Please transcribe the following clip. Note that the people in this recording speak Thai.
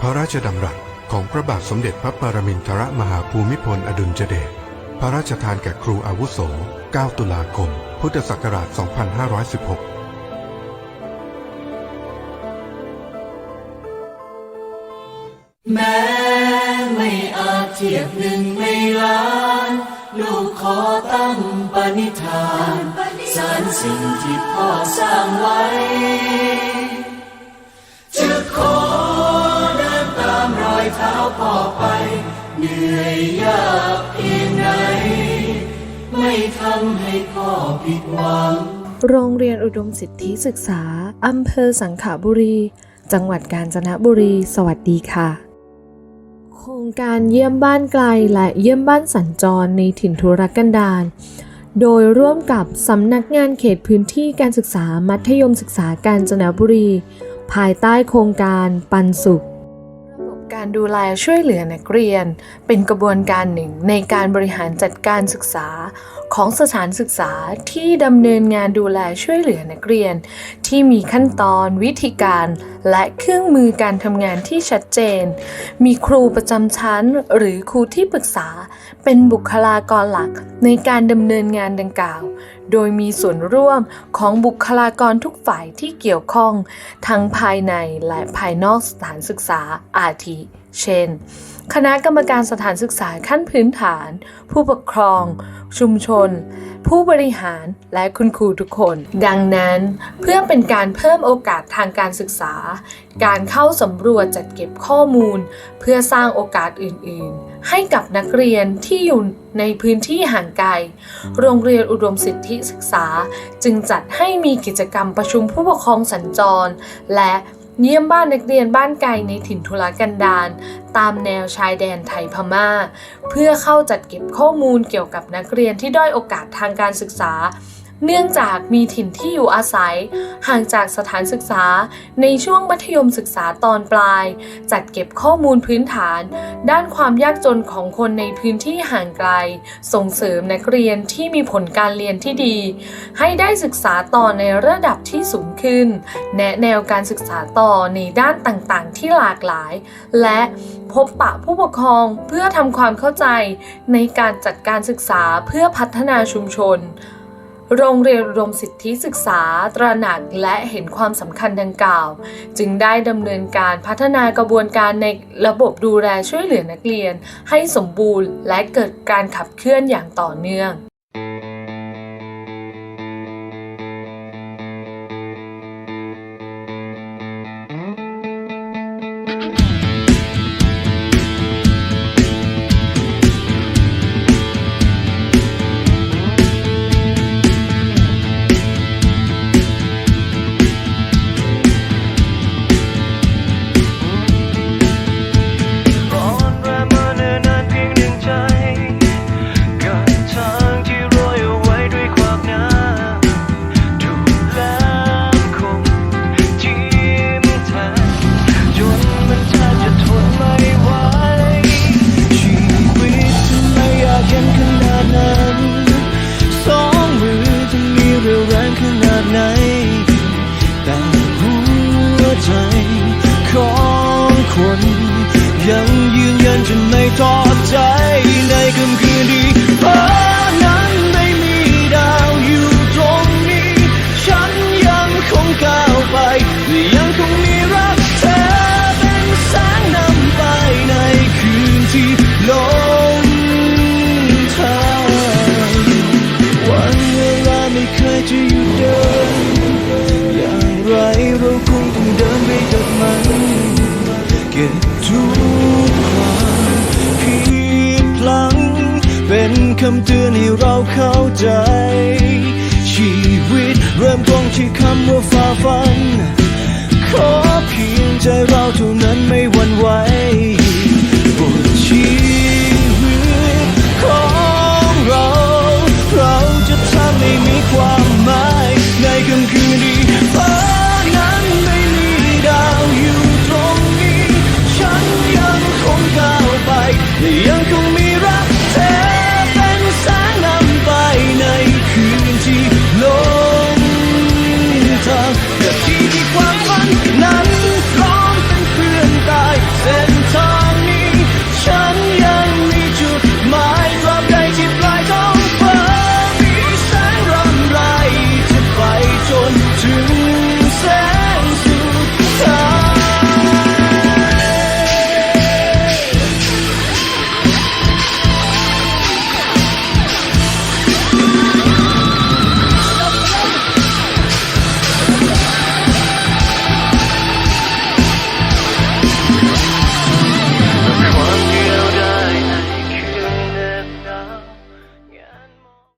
พระราชดำรัสของพระบาทสมเด็จพระปรมินทรมหาภูมิพลอดุลยเดช พระราชทานแก่ครูอาวุโส 9 ตุลาคม พุทธศักราช 2516แม้ไม่อาจเทียบหนึ่งในล้าน ลูกขอตั้งปณิธาน สารสิ่งที่พ่อสร้างไว้ เท้าพอไป เหนื่อยยากเพียงไหน ไม่ทำให้พ่อผิดหวัง โรงเรียนอุดมสิทธิศึกษา อำเภอสังขบุรี จังหวัดกาญจนบุรี สวัสดีค่ะ โครงการเยี่ยมบ้านไกลและเยี่ยมบ้านสัญจรในถิ่นทุรกันดารโดยร่วมกับสำนักงานเขตพื้นที่การศึกษามัธยมศึกษากาญจนบุรี ภายใต้โครงการปันสุข การดูแลช่วยเหลือนักเรียน เป็นกระบวนการหนึ่งในการบริหารจัดการศึกษาของสถานศึกษาที่ดำเนินงานดูแลช่วยเหลือนักเรียน ที่มีขั้นตอนวิธีการ และเครื่องมือการทำงานที่ชัดเจน มีครูประจำชั้น หรือครูที่ปรึกษา เป็นบุคลากรหลักในการดำเนินงานดังกล่าว โดยมีส่วนร่วมของบุคลากรทุกฝ่ายที่เกี่ยวข้อง ทั้งภายในและภายนอกสถานศึกษาอาทิ เช่น คณะกรรมการสถานศึกษาขั้นพื้นฐาน ผู้ปกครอง ชุมชน ผู้บริหารและคุณครูทุกคน ดังนั้นเพื่อเป็นการเพิ่มโอกาสทางการศึกษา การเข้าสำรวจจัดเก็บข้อมูล เพื่อสร้างโอกาสอื่น ๆ ให้กับนักเรียนที่อยู่ในพื้นที่ห่างไกล โรงเรียนอุดมสิทธิศึกษา จึงจัดให้มีกิจกรรมประชุมผู้ปกครองสัญจร และ เยี่ยมบ้านนักเรียนบ้านไกลในถิ่นทุรกันดารตามแนวชายแดนไทยพม่า เพื่อเข้าจัดเก็บข้อมูลเกี่ยวกับนักเรียนที่ด้อยโอกาสทางการศึกษา เนื่องจากมีถิ่นที่อยู่อาศัย ห่างจากสถานศึกษาในช่วงมัธยมศึกษาตอนปลาย จัดเก็บข้อมูลพื้นฐาน ด้านความยากจนของคนในพื้นที่ห่างไกล ส่งเสริมนักเรียนที่มีผลการเรียนที่ดี ให้ได้ศึกษาต่อในระดับที่สูงขึ้น แนะแนวการศึกษาต่อในด้านต่างๆ ที่หลากหลาย และพบปะผู้ปกครองเพื่อทำความเข้าใจในการจัดการศึกษาเพื่อพัฒนาชุมชน โรงเรียนรวมสิทธิศึกษาตระหนักและเห็นความสำคัญดังกล่าว จึงได้ดำเนินการพัฒนากระบวนการในระบบดูแลช่วยเหลือนักเรียน ให้สมบูรณ์และเกิดการขับเคลื่อนอย่างต่อเนื่อง ทุกความผิดพลัง เป็นคำเตือนให้เราเข้าใจ ชีวิตเริ่มต้นที่คำว่าฝ่าฟัน